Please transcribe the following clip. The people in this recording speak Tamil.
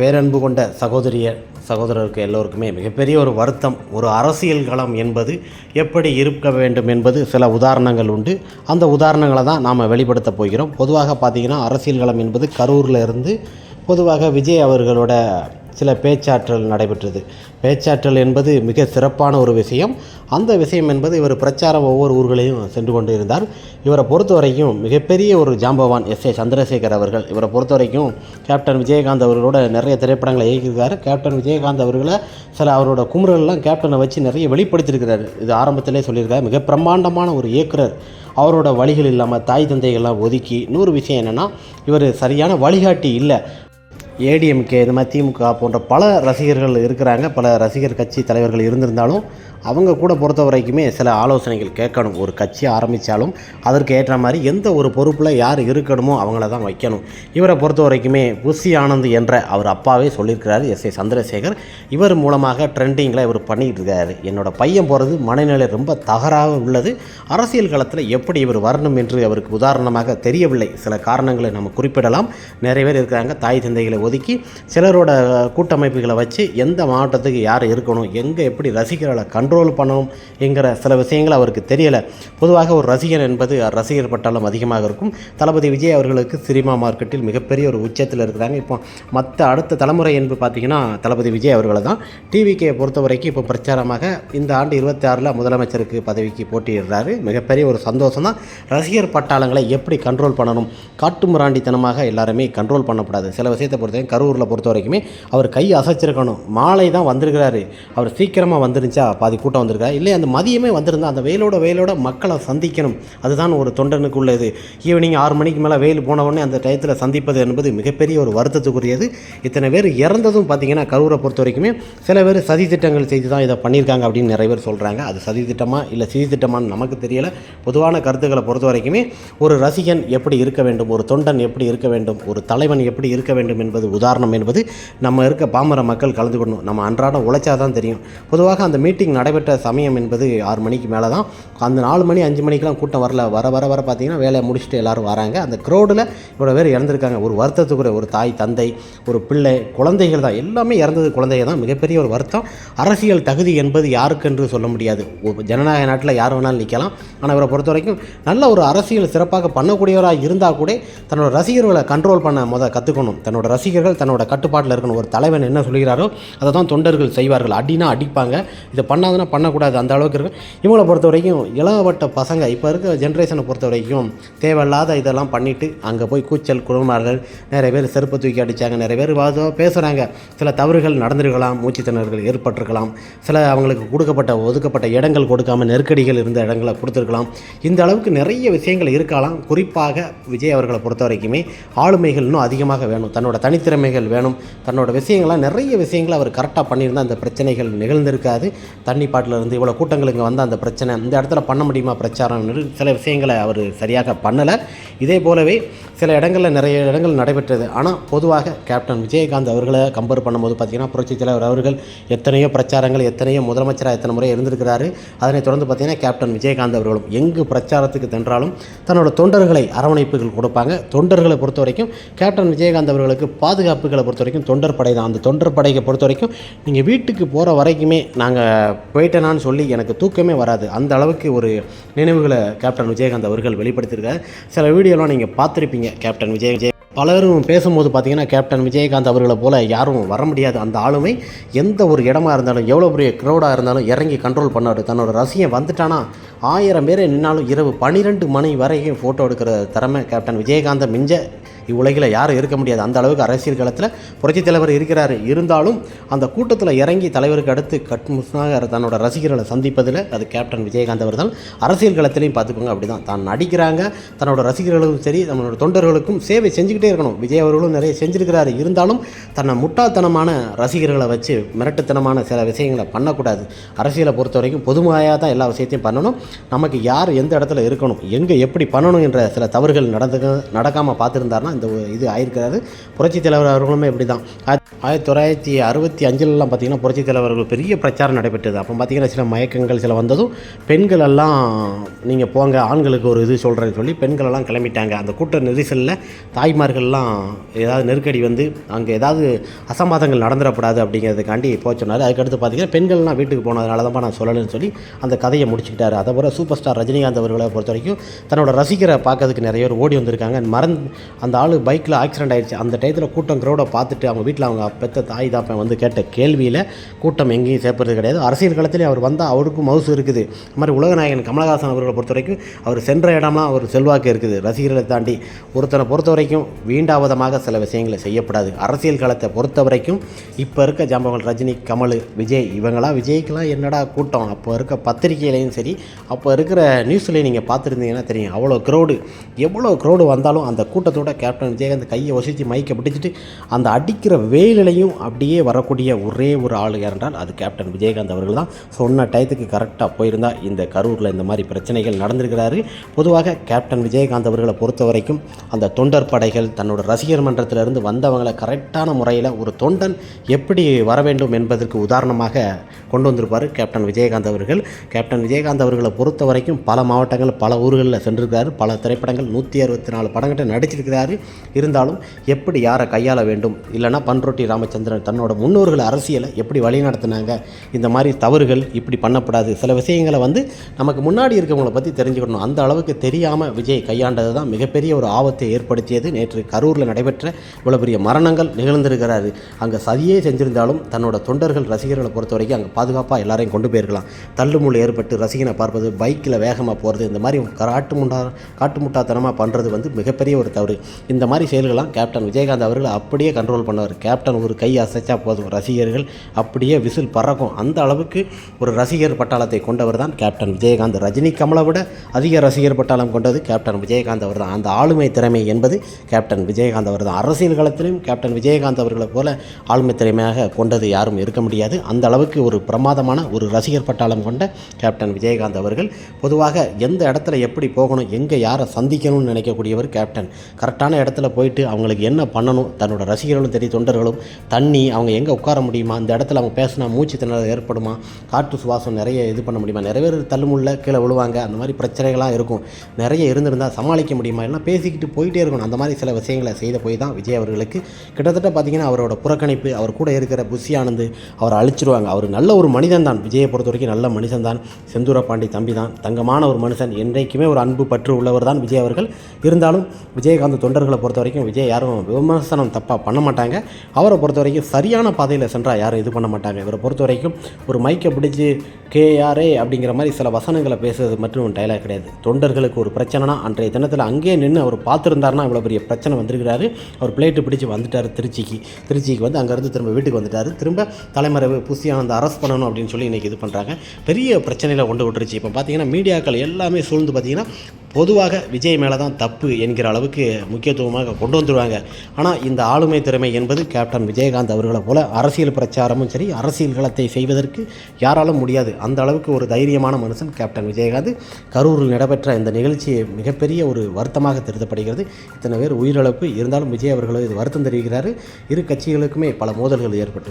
பேரன்பு கொண்ட சகோதரிய சகோதரருக்கு எல்லோருக்குமே மிகப்பெரிய ஒரு வருத்தம் ஒரு அரசியல் களம் என்பது எப்படி இருக்க வேண்டும் என்பது சில உதாரணங்கள் உண்டு. அந்த உதாரணங்களை தான் நாம் வெளிப்படுத்த போகிறோம். பொதுவாக பார்த்தீங்கன்னா அரசியல் களம் என்பது கரூரில் இருந்து பொதுவாக விஜய் அவர்களோட சில பேச்சாற்றல் நடைபெற்றது. பேச்சாற்றல் என்பது மிக சிறப்பான ஒரு விஷயம். அந்த விஷயம் என்பது இவர் பிரச்சாரம் ஒவ்வொரு ஊர்களையும் சென்று கொண்டு இருந்தார் இவரை பொறுத்த வரைக்கும் மிகப்பெரிய ஒரு ஜாம்பவான் எஸ் ஏ சந்திரசேகர் அவர்கள். இவரை பொறுத்த வரைக்கும் கேப்டன் விஜயகாந்த் அவர்களோட நிறைய திரைப்படங்களை இயக்கியிருக்காரு. கேப்டன் விஜயகாந்த் அவர்களை சில அவரோட குமுறல்லாம் கேப்டனை வச்சு நிறைய வெளிப்படுத்தியிருக்கிறார். இது ஆரம்பத்திலே சொல்லியிருக்காரு. மிக பிரம்மாண்டமான ஒரு இயக்குனர். அவரோட வழிகள் இல்லாமல் தாய் தந்தைகள்லாம் ஒதுக்கி இன்னொரு விஷயம் என்னென்னா இவர் சரியான வழிகாட்டி இல்லை. ஏடிஎம்கே இது மாதிரி திமுக போன்ற பல ரசிகர்கள் இருக்கிறாங்க. பல ரசிகர் கட்சி தலைவர்கள் இருந்திருந்தாலும் அவங்க கூட பொறுத்த வரைக்குமே சில ஆலோசனைகள் கேட்கணும். ஒரு கட்சி ஆரம்பித்தாலும் அதற்கு ஏற்ற மாதிரி எந்த ஒரு பொறுப்பில் யார் இருக்கணுமோ அவங்கள தான் வைக்கணும். இவரை பொறுத்த வரைக்குமே புஷி ஆனந்த் என்ற அவர் அப்பாவே சொல்லியிருக்கிறார் எஸ். ஏ. சந்திரசேகர். இவர் மூலமாக ட்ரெண்டிங்கில் இவர் பண்ணிக்கிட்டு இருக்காரு என்னோடய பையன் போகிறது மனநிலை ரொம்ப தகராக உள்ளது. அரசியல் களத்தில் எப்படி இவர் வரணும் என்று அவருக்கு உதாரணமாக தெரியவில்லை. சில காரணங்களை நம்ம குறிப்பிடலாம். நிறைய பேர் இருக்கிறாங்க. தாய் தந்தைகளை ஒதுக்கி சிலரோட கூட்டமைப்புகளை வச்சு எந்த மாவட்டத்துக்கு யார் இருக்கணும் எங்கே எப்படி ரசிகர்களை கண்ட்ரோல் பண்ணணும் என்கிற சில விஷயங்கள் அவருக்கு தெரியலை. பொதுவாக ஒரு ரசிகர் என்பது ரசிகர் பட்டாலும் அதிகமாக இருக்கும். தளபதி விஜய் அவர்களுக்கு சினிமா மார்க்கெட்டில் மிகப்பெரிய ஒரு உச்சத்தில் இருக்கிறாங்க. இப்போ மற்ற அடுத்த தலைமுறை என்பது பார்த்திங்கன்னா தளபதி விஜய் அவர்களை தான். டிவிகே பொறுத்த வரைக்கும் இப்போ பிரச்சாரமாக இந்த ஆண்டு இருபத்தி ஆறில் முதலமைச்சருக்கு பதவிக்கு போட்டியிடுறாரு. மிகப்பெரிய ஒரு சந்தோஷம் தான். ரசிகர் பட்டாளங்களை எப்படி கண்ட்ரோல் பண்ணணும்? காட்டுமிராண்டித்தனமாக எல்லாருமே கண்ட்ரோல் பண்ணக்கூடாது சில விஷயத்தை பொறுத்த கரூரில் பொறுத்த வரைக்குமே அவர் கை அசைச்சிருக்கணும். மாலை தான் வந்திருக்கிறாரு. அவர் சீக்கிரமாக வந்துருந்துச்சா? பாதி கூட்டம் வந்திருக்காரு இல்லை அந்த மதியமே வந்திருந்தா அந்த வெயிலோட வெயிலோட மக்களை சந்திக்கணும். அதுதான் ஒரு தொண்டனுக்கு உள்ளது ஈவினிங் ஆறு மணிக்கு மேலே வெயில் போன உடனே அந்த டயத்தில் சந்திப்பது என்பது மிகப்பெரிய ஒரு வருத்தத்துக்குரியது. இத்தனை பேர் இறந்ததும் பார்த்தீங்கன்னா கரூரை பொறுத்த வரைக்குமே சில பேர் சதி திட்டங்கள் செய்து தான் இதை பண்ணியிருக்காங்க அப்படின்னு நிறைய பேர் சொல்கிறாங்க அது சதி திட்டமாக இல்லை சதி திட்டமான்னு நமக்கு தெரியலை. பொதுவான கருத்துக்களை பொறுத்த வரைக்குமே ஒரு ரசிகன் எப்படி இருக்க வேண்டும்? ஒரு தொண்டன் எப்படி இருக்க வேண்டும்? ஒரு தலைவன் எப்படி இருக்க வேண்டும் என்பது உதாரணம் என்பது நம்ம இருக்க பாமர மக்கள் கலந்து கொள்ளணும் நம்ம அன்றாடம் உழைச்சா தான் தெரியும். பொதுவாக அந்த மீட்டிங் நடைபெற்ற சமயம் என்பது ஆறு மணிக்கு மேலே தான் அந்த நாலு மணி அஞ்சு மணிக்கெலாம் கூட்டம் வரல. வர வர வர பார்த்தீங்கன்னா வேலையை முடிச்சுட்டு எல்லாரும் வராங்க. அந்த க்ரௌடில் இவ்வளோ பேர் இறந்துருக்காங்க. ஒரு வருத்தத்துக்குரிய ஒரு தாய் தந்தை ஒரு பிள்ளை குழந்தைகள் தான். எல்லாமே இறந்தது குழந்தைங்க தான். மிகப்பெரிய ஒரு வருத்தம். அரசியல் தகுதி என்பது யாருக்கென்று சொல்ல முடியாது. ஜனநாயக நாட்டில் யார் வேணாலும் நிற்கலாம் ஆனால் இவரை பொறுத்த வரைக்கும் நல்ல ஒரு அரசியல் சிறப்பாக பண்ணக்கூடியவராக இருந்தால் கூட தன்னோட ரசிகர்களை கண்ட்ரோல் பண்ண முத கற்றுக்கணும் தன்னோட ரசிகர்கள் தன்னோட கட்டுப்பாட்டில் இருக்கணும். ஒரு தலைவன் என்ன சொல்கிறாரோ அதை தான் தொண்டர்கள் செய்வார்கள். அடினா அடிப்பாங்க. இதை பண்ணாதுன்னா பண்ணக்கூடாது. அந்த அளவுக்கு இருக்கும் இவங்களை பொறுத்த வரைக்கும் இளவட்ட பசங்க இப்போ இருக்க ஜென்ரேஷனை பொறுத்த வரைக்கும் தேவையில்லாத இதெல்லாம் பண்ணிவிட்டு அங்கே போய் கூச்சல் குழுமார்கள் நிறைய பேர் செருப்பு தூக்கி அடித்தாங்க நிறைய பேர் வாதோ பேசுகிறாங்க சில தவறுகள் நடந்திருக்கலாம் மூச்சு திணறுகள் ஏற்பட்டிருக்கலாம். சில அவங்களுக்கு கொடுக்கப்பட்ட ஒதுக்கப்பட்ட இடங்கள் கொடுக்காம நெருக்கடிகள் இருந்த இடங்களை கொடுத்துருக்கலாம். இந்த அளவுக்கு நிறைய விஷயங்கள் இருக்கலாம். குறிப்பாக விஜய் அவர்களை பொறுத்த வரைக்குமே ஆளுமைகள் இன்னும் அதிகமாக வேணும். தன்னோட தனி தனித்திறமைகள் வேணும். தன்னோட விஷயங்கள்லாம் நிறைய விஷயங்களை அவர் கரெக்டாக பண்ணியிருந்தால் அந்த பிரச்சனைகள் நிகழ்ந்திருக்காது. தண்ணி பாட்டிலிருந்து இவ்வளோ இவ்வளோ கூட்டங்களுக்கு வந்தால் அந்த பிரச்சனை இந்த இடத்துல பண்ண முடியுமா பிரச்சாரம் சில விஷயங்களை அவர் சரியாக பண்ணலை. இதே போலவே சில இடங்களில் நிறைய இடங்கள் நடைபெற்றது. ஆனால் பொதுவாக கேப்டன் விஜயகாந்த் அவர்களை கம்பேர் பண்ணும்போது பார்த்தீங்கன்னா புரட்சித் தலைவர் அவர்கள் எத்தனையோ பிரச்சாரங்கள் எத்தனையோ முதலமைச்சராக எத்தனை முறை இருந்திருக்கிறாரு. அதனைத் தொடர்ந்து பார்த்தீங்கன்னா கேப்டன் விஜயகாந்த் அவர்களும் எங்கு பிரச்சாரத்துக்கு தென்றாலும் தன்னோட தொண்டர்களை அரவணைப்புகள் கொடுப்பாங்க. தொண்டர்களை பொறுத்த வரைக்கும் கேப்டன் விஜயகாந்த் அவர்களுக்கு பாதுகாப்புகளை பொறுத்த வரைக்கும் தொண்டர் படை தான். அந்த தொண்டர் படையை பொறுத்த வரைக்கும் நீங்கள் வீட்டுக்கு போகிற வரைக்குமே நாங்கள் போயிட்டேனான்னு சொல்லி எனக்கு தூக்கமே வராது. அந்த அளவுக்கு ஒரு நினைவுகளை கேப்டன் விஜயகாந்த் அவர்கள் வெளிப்படுத்தியிருக்காரு. சில வீடியோலாம் நீங்கள் பார்த்துருப்பீங்க கேப்டன் விஜய் விஜய். பலரும் பேசும்போது பார்த்தீங்கன்னா கேப்டன் விஜயகாந்த் அவர்களை போல் யாரும் வர முடியாது. அந்த ஆளுமை எந்த ஒரு இடமா இருந்தாலும் எவ்வளோ பெரிய க்ரௌடாக இருந்தாலும் இறங்கி கண்ட்ரோல் பண்ணாரு. தன்னோட ரசியை வந்துட்டானா? ஆயிரம் பேர் நின்னாலும் இரவு பன்னிரெண்டு மணி வரைக்கும் ஃபோட்டோ எடுக்கிற திறமை கேப்டன் விஜயகாந்தை மிஞ்ச இவ்வுலகில் யாரும் இருக்க முடியாது. அந்த அளவுக்கு அரசியல் களத்தில் புரட்சி தலைவர் இருக்கிறார். இருந்தாலும் அந்த கூட்டத்தில் இறங்கி தலைவருக்கு அடுத்து கட்முஸ்னாக தன்னோட ரசிகர்களை சந்திப்பதில் அது கேப்டன் விஜயகாந்த் அவர் தான் அரசியல் களத்திலையும் பார்த்துக்கோங்க அப்படி தான் தான் நடிக்கிறாங்க தன்னோட ரசிகர்களுக்கும் சரி நம்மளோட தொண்டர்களுக்கும் சேவை செஞ்சுக்கிட்டே இருக்கணும். விஜய் அவர்களும் நிறைய செஞ்சுருக்கிறாரு. இருந்தாலும் தன்னை முட்டாள்தனமான ரசிகர்களை வச்சு மிரட்டுத்தனமான சில விஷயங்களை பண்ணக்கூடாது. அரசியலை பொறுத்த வரைக்கும் பொதுமையாக தான் எல்லா விஷயத்தையும் பண்ணணும். நமக்கு யார் எந்த இடத்துல இருக்கணும் எங்கே எப்படி பண்ணணும் என்ற சில தவறுகள் நடந்து நடக்காமல் பார்த்துருந்தாருன்னா தான் இந்த இது ஆயிருக்கிறாரு புரட்சித் தலைவர் அவர்களுமே இப்படி தான் ஆயிரத்தி தொள்ளாயிரத்தி அறுபத்தி அஞ்சிலலாம் பார்த்தீங்கன்னா புரட்சித் தலைவர்கள் பெரிய பிரச்சாரம் நடைபெற்றது. அப்போ பார்த்தீங்கன்னா சில மயக்கங்கள் சில வந்ததும் பெண்கள் எல்லாம் நீங்கள் போங்க ஆண்களுக்கு ஒரு இது சொல்கிறேன்னு சொல்லி பெண்கள் எல்லாம் கிளம்பிட்டாங்க. அந்த கூட்ட நெரிசலில் தாய்மார்கள்லாம் ஏதாவது நெருக்கடி வந்து அங்கே ஏதாவது அசம்பாதங்கள் நடந்துடக்கூடாது அப்படிங்கிறதுக்காண்டி போக சொன்னார். அதுக்கடுத்து பார்த்தீங்கன்னா பெண்கள்லாம் வீட்டுக்கு போனதுனால தான் நான் சொல்லலைன்னு சொல்லி அந்த கதையை முடிச்சுக்கிட்டாரு. அதை போல சூப்பர் ஸ்டார் ரஜினிகாந்த் அவர்களை பொறுத்த வரைக்கும் தன்னோட ரசிகரை பார்க்கறதுக்கு நிறைய பேர் ஓடி வந்திருக்காங்க. மறந்து அந்த ஆள் பைக்கில் ஆக்சிடென்ட் ஆயிடுச்சு அந்த டயத்தில் கூட்டம் க்ரௌடை பார்த்துட்டு அவங்க வீட்டில் அவங்க பெத்த தாய் தாப்பன் வந்து கேட்ட கேள்வியில் கூட்டம் எங்கேயும் சேர்ப்பது கிடையாது. அரசியல் களத்திலே அவர் வந்தால் அவருக்கும் மவுசு இருக்குது. இந்த மாதிரி உலகநாயகன் கமலஹாசன் அவர்களை பொறுத்த வரைக்கும் அவர் சென்ற இடம்லாம் அவர் செல்வாக்கு இருக்குது. ரசிகர்களை தாண்டி ஒருத்தனை பொறுத்த வரைக்கும் வீண்டாவதமாக சில விஷயங்களை செய்யப்படாது. அரசியல் களத்தை பொறுத்த வரைக்கும் இப்போ இருக்க ஜாம்பவன் ரஜினி கமல் விஜய் இவங்களாம் விஜய்க்கெலாம் என்னடா கூட்டம்? அப்போ இருக்க பத்திரிகையிலையும் சரி அப்போ இருக்கிற நியூஸ்லேயும் நீங்கள் பார்த்துருந்தீங்கன்னா தெரியும். அவ்வளோ க்ரௌடு எவ்வளோ க்ரௌடு வந்தாலும் அந்த கூட்டத்தோட கே கேப்டன் விஜயகாந்த் கையை ஒசித்து மைக்கை பிடிச்சிட்டு அந்த அடிக்கிற வேலையிலையும் அப்படியே வரக்கூடிய ஒரே ஒரு ஆள் என்றால் அது கேப்டன் விஜயகாந்த் அவர்கள் தான். சொன்ன டயத்துக்கு கரெக்டாக போயிருந்தால் இந்த கரூரில் இந்த மாதிரி பிரச்சனைகள் நடந்திருக்கிறாரு. பொதுவாக கேப்டன் விஜயகாந்த் அவர்களை பொறுத்த வரைக்கும் அந்த தொண்டர் படைகள் தன்னோட ரசிகர் மன்றத்திலிருந்து வந்தவங்களை கரெக்டான முறையில் ஒரு தொண்டன் எப்படி வர வேண்டும் என்பதற்கு உதாரணமாக கொண்டு வந்திருப்பார் கேப்டன் விஜயகாந்த் அவர்கள். கேப்டன் விஜயகாந்த் அவர்களை பொறுத்த வரைக்கும் பல மாவட்டங்கள் பல ஊர்களில் சென்றிருக்கிறார். பல திரைப்படங்கள் நூற்றி அறுபத்தி நாலு படங்கிட்ட நடிச்சிருக்கிறாரு. இருந்தாலும் எப்படி யாரை கையாள வேண்டும்? இல்லைனா பன்ரொட்டி ராமச்சந்திரன் தன்னோட முன்னோர்கள் அரசியலை எப்படி வழிநடத்தினாங்க? இந்த மாதிரி தவறுகள் இப்படி பண்ணக்கூடாது சில விஷயங்களை வந்து நமக்கு முன்னாடி இருக்கவங்களை பற்றி தெரிஞ்சுக்கணும். அந்த அளவுக்கு தெரியாமல் விஜய் கையாண்டது தான் மிகப்பெரிய ஒரு ஆபத்தை ஏற்படுத்தியது. நேற்று கரூரில் நடைபெற்ற இவ்வளோ பெரிய மரணங்கள் நிகழ்ந்திருக்கிறாரு. அங்கே சதியே செஞ்சிருந்தாலும் தன்னோட தொண்டர்கள் ரசிகர்களை பொறுத்த வரைக்கும் அங்கே பாதுகாப்பாக எல்லாரையும் கொண்டு போயிருக்கலாம். தள்ளுமுள் ஏற்பட்டு ரசிகனை பார்ப்பது பைக்கில் வேகமாக போகிறது இந்த மாதிரி காட்டு முண்டா காட்டு முட்டாத்தனமாக பண்ணுறது வந்து மிகப்பெரிய ஒரு தவறு. இந்த மாதிரி செயல்கள்லாம் கேப்டன் விஜயகாந்த் அவர்கள் அப்படியே கண்ட்ரோல் பண்ணுவார். கேப்டன் ஒரு கை அசைச்சா போதும். ரசிகர்கள் அப்படியே விசில் பறக்கும். அந்த அளவுக்கு ஒரு ரசிகர் பட்டாளத்தை கொண்டவர் தான் கேப்டன் விஜயகாந்த். ரஜினி கமலை விட அதிக ரசிகர் பட்டாளம் கொண்டது கேப்டன் விஜயகாந்த் அவர் தான். அந்த ஆளுமை திறமை என்பது கேப்டன் விஜயகாந்த் அவர் தான். அரசியல் களத்திலும் கேப்டன் விஜயகாந்த் அவர்களை போல ஆளுமை திறமையாக கொண்டது யாரும் இருக்க முடியாது. அந்த அளவுக்கு ஒரு பிரமாதமான ஒரு ரசிகர் பட்டாளம் கொண்ட கேப்டன் விஜயகாந்த் அவர்கள். பொதுவாக எந்த இடத்துல எப்படி போகணும் எங்கே யாரை சந்திக்கணும்னு நினைக்கக்கூடியவர் கேப்டன் கரெக்டான இடத்துல போயிட்டு அவங்களுக்கு என்ன பண்ணணும்? தன்னோட ரசிகர்களும் சரி தொண்டர்களும் தண்ணி அவங்க எங்கே உட்கார முடியுமா? அந்த இடத்துல அவங்க பேசினா மூச்சு திணறல் ஏற்படுமா? காற்று சுவாசம் நிறைய இது பண்ண முடியுமா? நிறைய பேர் தள்ளுமுள்ள கீழே விழுவாங்க. அந்த மாதிரி பிரச்சனைகளாக இருக்கும். நிறைய இருந்திருந்தால் சமாளிக்க முடியுமா? எல்லாம் பேசிக்கிட்டு போயிட்டே இருக்கணும். அந்த மாதிரி சில விஷயங்களை செய்த போய் தான் விஜய் அவர்களுக்கு கிட்டத்தட்ட பார்த்தீங்கன்னா அவரோட புறக்கணிப்பு அவர் கூட இருக்கிற புஷி ஆனந்த் அவரை அழிச்சிருவாங்க. அவர் நல்ல ஒரு மனிதன் தான். விஜயை பொறுத்த வரைக்கும் நல்ல மனுஷன் தான். செந்தூர பாண்டி தம்பி தான். தங்கமான ஒரு மனுஷன். என்றைக்குமே ஒரு அன்பு பற்று உள்ளவர் தான் விஜய் அவர்கள். இருந்தாலும் விஜயகாந்த் தொண்டர்கள் பொறுத்த வரைக்கும் விஜய் யாரும் விமர்சனம் தப்பாக பண்ண மாட்டாங்க. அவரை பொறுத்த வரைக்கும் சரியான பாதையில் சென்றால் யாரும் இது பண்ண மாட்டாங்க. இவரை பொறுத்த வரைக்கும் ஒரு மைக்கை பிடிச்சி கேஆர்ஏ அப்படிங்கிற மாதிரி சில வசனங்களை பேசுறது மட்டும் டைலாக் கிடையாது. தொண்டர்களுக்கு ஒரு பிரச்சனைனா அன்றைய தினத்தில் அங்கேயே நின்று அவர் பார்த்துருந்தாருன்னா இவ்வளோ பெரிய பிரச்சனை வந்திருக்கிறாரு. அவர் பிளேட்டு பிடிச்சி வந்துட்டார் திருச்சிக்கு. திருச்சிக்கு வந்து அங்கேருந்து திரும்ப வீட்டுக்கு வந்துட்டார். திரும்ப தலைமறைவு புசியானந்த அரெஸ்ட் பண்ணணும் அப்படின்னு சொல்லி இன்றைக்கி இது பண்ணுறாங்க பெரிய பிரச்சனையில் கொண்டு விட்டுருச்சு. இப்போ பார்த்தீங்கன்னா மீடியாக்கள் எல்லாமே சூழ்ந்து பார்த்தீங்கன்னா பொதுவாக விஜய் மேலே தான் தப்பு என்கிற அளவுக்கு முக்கியத்துவமாக கொண்டு வந்துடுவாங்க ஆனால் இந்த ஆளுமை திறமை என்பது கேப்டன் விஜயகாந்த் அவர்களை போல அரசியல் பிரச்சாரமும் சரி அரசியல் களத்தை செய்வதற்கு யாராலும் முடியாது. அந்த அளவுக்கு ஒரு தைரியமான மனுஷன் கேப்டன் விஜயகாந்த். கரூரில் நடைபெற்ற இந்த நிகழ்ச்சி மிகப்பெரிய ஒரு வருத்தமாக திருத்தப்படுகிறது இத்தனை பேர் உயிரிழப்பு இருந்தாலும் விஜய் அவர்களோ இது வருத்தம் தெரிவிக்கிறார். இரு கட்சிகளுக்குமே பல மோதல்கள் ஏற்பட்டு